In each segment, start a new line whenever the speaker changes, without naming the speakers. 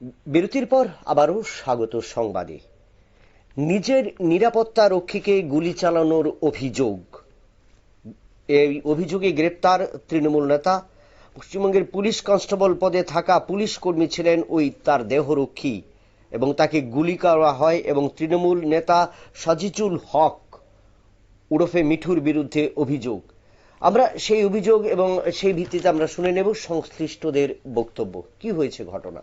বিরতির পর আবারও স্বাগত সংবাদে। নিজের নিরাপত্তা রক্ষীকে গুলি চালানোর অভিযোগ। এই অভিযোগে গ্রেপ্তার তৃণমূল নেতা, পশ্চিমবঙ্গের পুলিশ কনস্টেবল পদে থাকা পুলিশ কর্মী ছিলেন ওই তার দেহরক্ষী এবং তাকে গুলি করা হয় এবং তৃণমূল নেতা সাজিজুল হক উরফে মিঠুর বিরুদ্ধে অভিযোগ। আমরা সেই অভিযোগ এবং সেই ভিত্তিতে আমরা শুনে নেব সংশ্লিষ্টদের বক্তব্য। কি হয়েছে ঘটনা?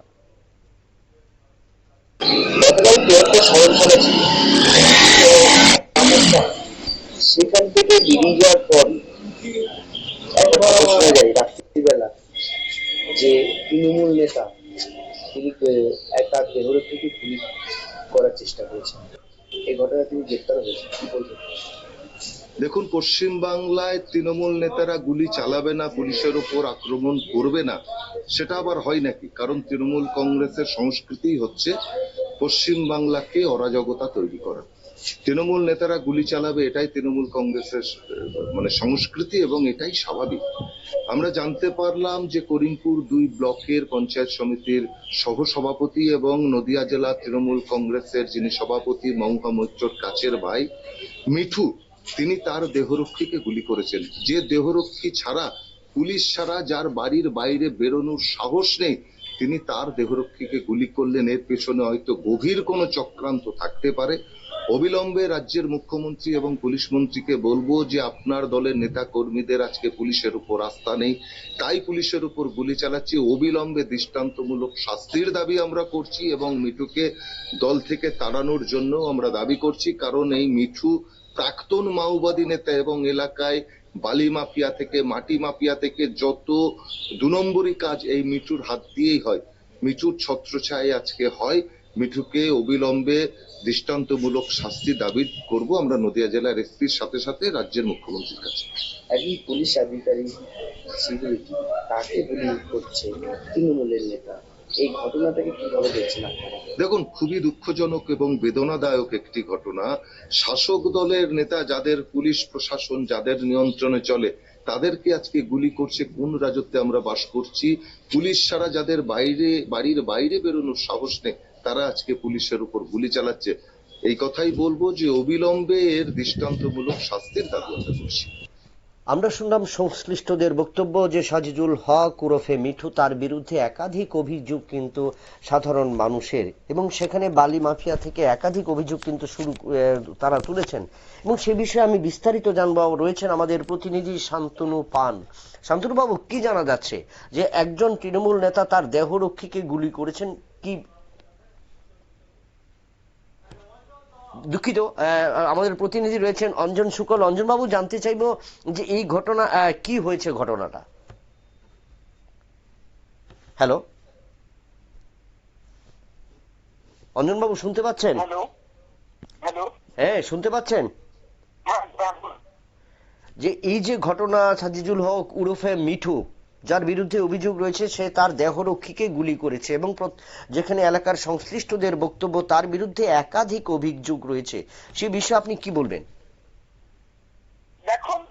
করেছি সেখান থেকে বেরিয়ে যাওয়ার পর শোনা যায় রাত্রিবেলা, যে তৃণমূল নেতা, তিনি গুলি করার চেষ্টা করেছেন। এই তিনি গ্রেপ্তার হয়েছেন। কি বলবেন?
দেখুন পশ্চিম বাংলায় তৃণমূল নেতারা গুলি চালাবে না, পুলিশের ওপর আক্রমণ করবে না, সেটা আবার হয় নাকি? কারণ তৃণমূল কংগ্রেসের সংস্কৃতি হচ্ছে পশ্চিম বাংলাকে অরাজকতা তৈরি করা। তৃণমূল নেতারা গুলি চালাবে, এটাই তৃণমূল কংগ্রেসের মানে সংস্কৃতি এবং এটাই স্বাভাবিক। আমরা জানতে পারলাম যে করিমপুর দুই ব্লকের পঞ্চায়েত সমিতির সহসভাপতি এবং নদিয়া জেলা তৃণমূল কংগ্রেসের যিনি সভাপতি মৌহা মৈত্রর কাছের ভাই, মিঠু, তিনি তার দেহরক্ষীকে গুলি করেছেন। যে দেহরক্ষী ছাড়া, পুলিশ ছাড়া যার বাড়ির বাইরে বেরোনোর সাহস নেই তিনি তার দেহরক্ষীকে গুলি করলেন। এর পেছনে হয়তো গভীর কোনো চক্রান্ত থাকতে পারে। অবিলম্বে রাজ্যের মুখ্যমন্ত্রী এবং পুলিশ মন্ত্রীকে বলব যে, আপনার দলের নেতা কর্মীদের আজকে পুলিশের উপর আস্থা নেই। তাই পুলিশের উপর গুলি চালাচ্ছে। অবিলম্বে দৃষ্টান্তমূলক শাস্তির দাবি আমরা করছি এবং মিঠুকে দল থেকে তাড়ানোর জন্য আমরা দাবি করছি। কারণ এই মিঠু প্রাক্তন মাওবাদী নেতা এবং এলাকায় বালি মাফিয়া থেকে, মাটি মাফিয়া থেকে যত দু নম্বরই কাজ এই মিঠুর হাত দিয়েই হয়। মিঠুর ছত্রছায় আজকে হয়। মিঠুকে অবিলম্বে দৃষ্টান্তমূলক শাস্তি দাবি করব আমরা নদিয়া জেলার এসপির সাথে সাথে রাজ্যের মুখ্যমন্ত্রীর কাছে।
একজন পুলিশ আধিকারিক, সিকিউরিটি, তাকে গুলি করছে তৃণমূলের নেতা। এই ঘটনাটাকে কীভাবে দেখছেন
দেখুন, খুবই দুঃখজনক এবং বেদনাদায়ক একটি ঘটনা। শাসক দলের নেতা যাদের, পুলিশ প্রশাসন যাদের নিয়ন্ত্রণে চলে, তাদেরকে আজকে গুলি করছে, কোন রাজত্বে আমরা বাস করছি, পুলিশ ছাড়া যাদের বাইরে, বাড়ির বাইরে বেরোনোর সাহস নেই, তারা আজকে পুলিশের উপর গুলি চালাচ্ছে। এই কথাই বলব যে, অবিলম্বে এর দৃষ্টান্তমূলক শাস্তির দাবি আমরা করছি।
আমরা শুনলাম সংশ্লিষ্টদের বক্তব্য যে সাজিজুল হক ওরফে মিঠু তার বিরুদ্ধে একাধিক অভিযোগ কিন্তু সাধারণ মানুষের, এবং সেখানে বালি মাফিয়া থেকে একাধিক অভিযোগ কিন্তু শুরু তারা তুলেছেন। এবং সে বিষয়ে আমি বিস্তারিত জানব। রয়েছেন আমাদের প্রতিনিধি শান্তনু পান। শান্তনু বাবু কি জানা যাচ্ছে যে একজন তৃণমূল নেতা তার দেহরক্ষীকে গুলি করেছেন? কি দুঃখিত আমাদের প্রতিনিধি রয়েছেন অঞ্জন শুকল। অঞ্জন বাবু জানতে চাইব যে এই ঘটনা কি হয়েছে ঘটনাটা? হ্যালো? অঞ্জন বাবু শুনতে পাচ্ছেন? হ্যাঁ শুনতে পাচ্ছেন?
হ্যাঁ হ্যাঁ,
যে এই যে ঘটনা সাজিজুল হক উরফে মিঠু যার বিরুদ্ধে অভিযোগ রয়েছে, সে তার দেহরক্ষীকে গুলি করেছে এবং যেখানে এলাকার সংশ্লিষ্টদের বক্তব্য, তার বিরুদ্ধে একাধিক অভিযোগ রয়েছে। সে বিষয়ে আপনি কি বলবেন?
দেখুন,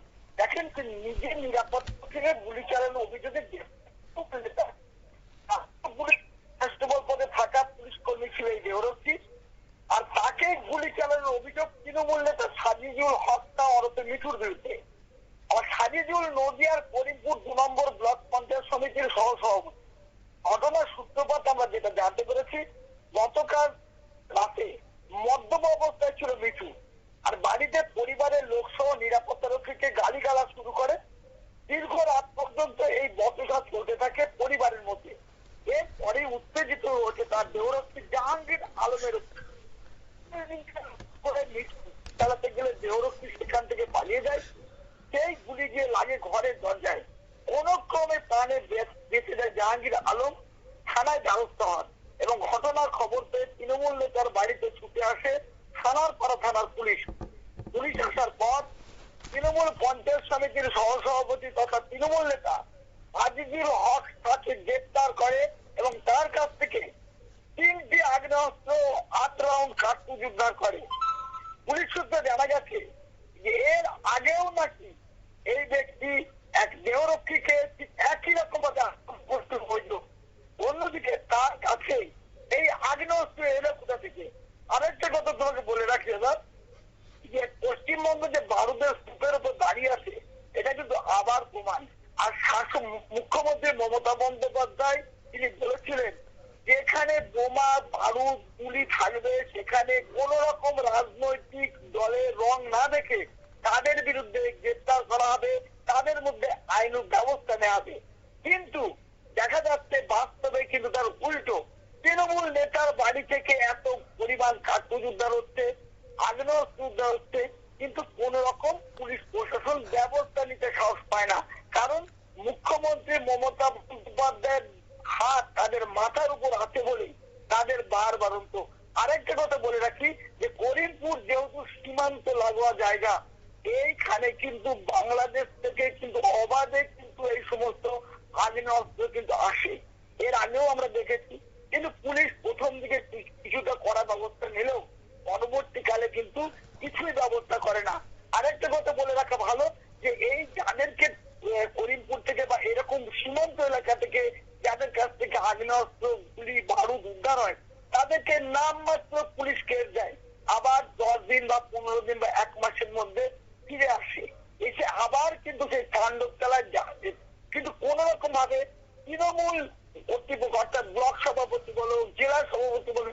দেখেন নিজের নিরাপত্তা থেকে গুলি চালানো অভিযোগে কনস্টেবল পদে থাকা পুলিশ কর্মী ছিল এই দেহরক্ষী, আর তাকে গুলি চালানোর অভিযোগ তৃণমূল নেতা সাজিজুল হত্যা ওরফে মিঠুর বিরুদ্ধে। আর সাজিজুল নদিয়ার করিমপুর দু নম্বর ব্লক পঞ্চায়েত সমিতির সহ সভাপতি ঘটনার সূত্রপাত আমরা যেটা জানতে পেরেছি, গতকাল রাতে মদ্যপ অবস্থায় ছিল মিঠু। আর বাড়িতে পরিবারের লোকসহ নিরাপত্তা রক্ষীকে গালি গালা শুরু করে দীর্ঘ রাত পর্যন্ত এই বচসা চলতে থাকে পরিবারের মধ্যে এরপরে উত্তেজিত হচ্ছে তার দেহরক্ষী জাহাঙ্গীর আলমের উপর। করে মিঠু চালাতে গেলে দেহরক্ষী সেখান থেকে পালিয়ে যায় সেই গুলি গিয়ে লাগে ঘরের দরজায় কোন বেঁচ- যায় জাহাঙ্গীর আলম থানায় দ্বারস্থ হন এবং ঘটনার খবর পেয়ে তৃণমূল নেতার বাড়িতে ছুটে আসে থানার পাড়া থানার পুলিশ। পুলিশ আসার পর তৃণমূল পঞ্চায়েত সমিতির সহসভাপতি তথা তৃণমূল নেতা আজিজুল হক তাকে গ্রেপ্তার করে এবং তার কাছ থেকে তিনটি আগ্নেয়াস্ত্র আট রাউন্ড কার্তুজ উদ্ধার করে। পুলিশ সূত্রে জানা গেছে যে এর আগেও নাকি এই ব্যক্তি এক দেহরক্ষীকে ঠিক একই রকম ভাবে আক্রমণ করতে হইল অন্যদিকে তার কাছে আগ্নেয়াস্ত্র এলো কোথা থেকে আরেকটা কথা তোমাকে বলে রাখি দাদা যে পশ্চিমবঙ্গ যে বারুদের স্তূপের উপর দাঁড়িয়ে আছে এটা কিন্তু আবার প্রমাণ আর শাসক মুখ্যমন্ত্রী মমতা বন্দ্যোপাধ্যায় তিনি বলেছিলেন, যেখানে বোমা, বারুদ, গুলি থাকবে, সেখানে কোন রকম রাজনৈতিক দলের রং না দেখে তাদের বিরুদ্ধে গ্রেপ্তার করা হবে, তাদের মধ্যে আইন ব্যবস্থা নেওয়া হবে। কিন্তু দেখা যাচ্ছে বাস্তবে কিন্তু তার উল্টো। তৃণমূল নেতার বাড়ি থেকে এত পরিমাণ কার্তুজ উদ্ধার হচ্ছে আগ্নেয়াস্ত্র উদ্ধার হচ্ছে, কিন্তু কোন রকম পুলিশ প্রশাসন ব্যবস্থা নিতে সাহস পায় না। কারণ মুখ্যমন্ত্রী মমতা বন্দ্যোপাধ্যায়ের হাত তাদের মাথার উপর আছে বলেই তাদের বার বারন্ত আরেকটা কথা বলে রাখি যে, করিমপুর যেহেতু সীমান্ত লাগোয়া জায়গা, এইখানে কিন্তু বাংলাদেশ থেকে কিন্তু অবাধে কিন্তু এই সমস্ত আগ্নেয়াস্ত্র কিন্তু আসে। এর আগেও আমরা দেখেছি, কিন্তু পুলিশ প্রথম দিকে কিছুটা করা ব্যবস্থা নিলেও পরবর্তীকালে কিন্তু কিছুই ব্যবস্থা করে না। আরেকটা কথা বলে রাখা ভালো যে এই যাদেরকে আহ, করিমপুর থেকে বা এরকম সীমান্ত এলাকা থেকে যাদের কাছ থেকে আগ্নেয়াস্ত্র গুলি বারুদ উদ্ধার হয় তাদেরকে নামমাত্র পুলিশ কেস দেয় আবার দশ দিন বা পনেরো দিন বা এক মাসের মধ্যে ফিরে আসে। এসে আবার কিন্তু সেই তাণ্ডব চালায় যাচ্ছে কিন্তু কোন রকম ভাবে তৃণমূল কর্তৃপক্ষ অর্থাৎ ব্লক সভাপতি বলো, জেলা সভাপতি বলো,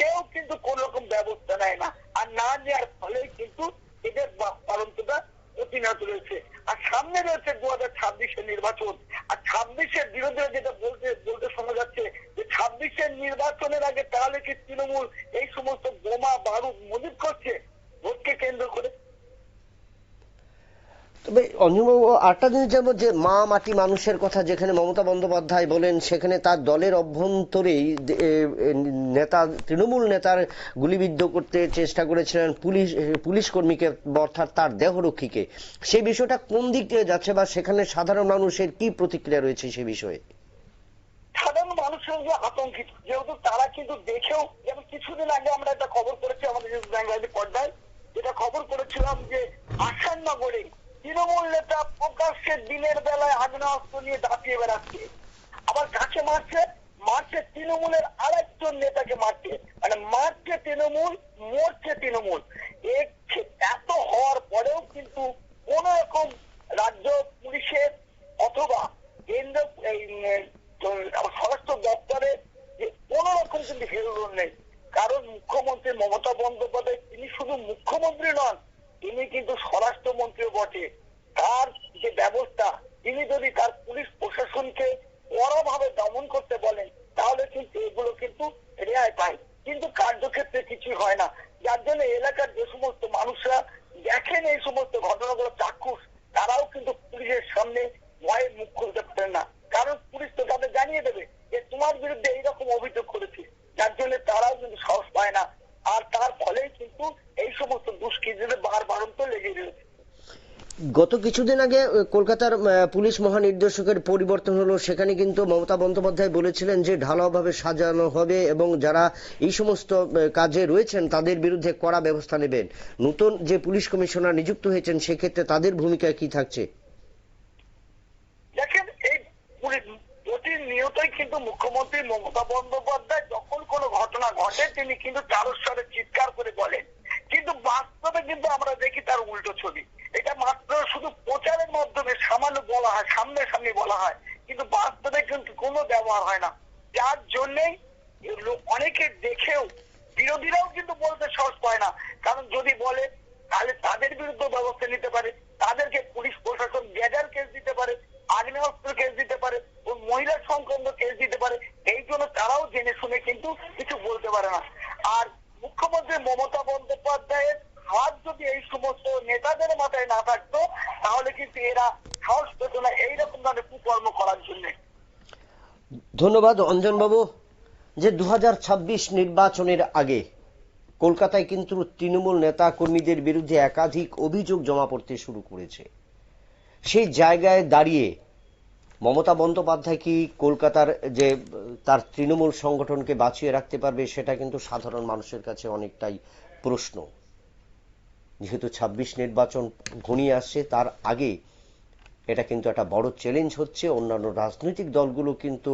কেউ কিন্তু কোন রকম ব্যবস্থা নেয় না। আর না নেওয়ার ফলে কিন্তু এদের পালনটা প্রতিনিয়ত রয়েছে। আর সামনে রয়েছে দু হাজার ছাব্বিশের নির্বাচন। আর ছাব্বিশের বিরোধীরা যেটা বলতে বলতে শোনা যাচ্ছে যে ছাব্বিশের নির্বাচনের আগে তাহলে কি তৃণমূল এই সমস্ত বোমা, বারুদ মজুদ করছে? ভোটকে কেন্দ্র করে।
তবে অঞ্জনবাবু আরেকটা জিনিস জানব যে মা মাটি মানুষের কথা যেখানে মমতা বন্দ্যোপাধ্যায় বলেন সেখানে তার দলের অভ্যন্তরেই নেতা তৃণমূল নেতার গুলিবিদ্ধ করতে চেষ্টা করেছিলেন পুলিশ পুলিশ কর্মীকে অর্থাৎ তার দেহরক্ষীকে। সেই বিষয়টা কোন দিক দিয়ে যাচ্ছে বা সেখানে সাধারণ মানুষের কি প্রতিক্রিয়া রয়েছে সে বিষয়ে?
সাধারণ মানুষের যে আতঙ্কিত যেহেতু তারা কিন্তু দেখেও যেমন কিছুদিন আগে আমরা একটা খবর করেছি আমাদের নিউজ বাংলাদেশ পর্দায় যেটা খবর করেছিলাম যে আসাননগরে তৃণমূল নেতা প্রকাশ্যে দিনের বেলায় আগ্নেয়াস্ত্র নিয়ে দাপিয়ে বেড়াচ্ছে। আবার কাছে মারছে মারছে তৃণমূলের আরেকজন নেতাকে মারছে মানে মারছে তৃণমূল, মরছে তৃণমূল এ এত হওয়ার পরেও কিন্তু কোন রকম রাজ্য পুলিশের অথবা কেন্দ্র এই উম, স্বরাষ্ট্র দপ্তরে যে কোন রকম কিন্তু হেরোর নেই কারণ মুখ্যমন্ত্রী মমতা বন্দ্যোপাধ্যায় তিনি শুধু মুখ্যমন্ত্রী নন তিনি কিন্তু স্বরাষ্ট্রমন্ত্রীও বটে তার যে ব্যবস্থা তিনি যদি তার পুলিশ প্রশাসনকে কড়াভাবে দমন করতে বলেন তাহলে কিন্তু এগুলো কিন্তু রেহাই পায় কিন্তু কার্যক্ষেত্রে কিছু হয় না যার জন্য এলাকার যে সমস্ত মানুষরা দেখেন এই সমস্ত ঘটনাগুলো চাক্ষুষ তারাও কিন্তু পুলিশের সামনে ভয়ে মুখ খুলতে পারেন না কারণ পুলিশ তো তাদের জানিয়ে দেবে যে তোমার বিরুদ্ধে এইরকম অভিযোগ করেছি। যার জন্য তারাও কিন্তু সাহস পায় না। আর তার ফলেই কিন্তু এই সমস্ত দুষ্কৃতীদের বার বারন্ত লেগে রয়েছে।
গত কিছুদিন আগে কলকাতার পুলিশ মহানির্দেশকের পরিবর্তন হলো। সেখানে কিন্তু মমতা বন্দ্যোপাধ্যায় বলেছিলেন যে, ঢালাওভাবে সাজানো হবে এবং যারা এই সমস্ত কাজে রয়েছেন, তাদের বিরুদ্ধে কড়া ব্যবস্থা নেবেন। নতুন যে পুলিশ কমিশনার নিযুক্ত হয়েছেন, সেক্ষেত্রে তাদের ভূমিকা কি থাকছে
দেখেন এই পুলিশ প্রতিনিয়তই কিন্তু মুখ্যমন্ত্রী মমতা বন্দ্যোপাধ্যায় যখন কোনো ঘটনা ঘটে, তিনি কিন্তু তারস্বরে চিৎকার করে বলেন। কিন্তু বাস্তবে কিন্তু আমরা দেখি তার উল্টো ছবি। এটা মাত্র শুধু প্রচারের মাধ্যমে সামান্য বলা হয় সামনে সামনে বলা হয়। কিন্তু বাস্তবে কিন্তু কোনো ব্যবহার হয় না। যার জন্যেই লোক অনেকে দেখেও বিরোধীরাও কিন্তু বলতে সাহস পায় না। কারণ যদি বলে, তাহলে তাদের বিরুদ্ধে ব্যবস্থা নিতে পারে, তাদেরকে পুলিশ প্রশাসন গ্যাজার কেস দিতে পারে আগ্নেয়াস্ত্র কেস দিতে পারে ও মহিলা সংক্রান্ত কেস দিতে পারে এই জন্য তারাও জেনে শুনে কিন্তু কিছু বলতে পারে না। আর মুখ্যমন্ত্রী মমতা বন্দ্যোপাধ্যায়ের হাত যদি এই সমস্ত নেতাদের মাথায় না থাকতো, তাহলে কিন্তু এরা সাহস পেত না এইরকম ধরনের কুকর্ম করার জন্য।
ধন্যবাদ অঞ্জনবাবু। যে দু হাজার ছাব্বিশ নির্বাচনের আগে কলকাতায় কিন্তু তৃণমূল নেতা কর্মীদের বিরুদ্ধে একাধিক অভিযোগ জমা পড়তে শুরু করেছে। সেই জায়গায় দাঁড়িয়ে মমতা বন্দ্যোপাধ্যায় কি কলকাতার যে, তার তৃণমূল সংগঠনকে বাঁচিয়ে রাখতে পারবে, সেটা কিন্তু সাধারণ মানুষের কাছে অনেকটাই প্রশ্ন। যেহেতু ছাব্বিশ নির্বাচন ঘনিয়ে আসছে, তার আগে এটা কিন্তু একটা বড় চ্যালেঞ্জ হচ্ছে। অন্যান্য রাজনৈতিক দলগুলো কিন্তু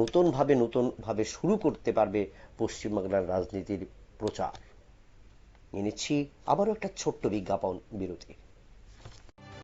নতুনভাবে নতুনভাবে শুরু করতে পারবে পশ্চিমবাংলার রাজনীতির প্রচার। নিচ্ছি আবারও একটা ছোট্ট বিজ্ঞাপন বিরতি।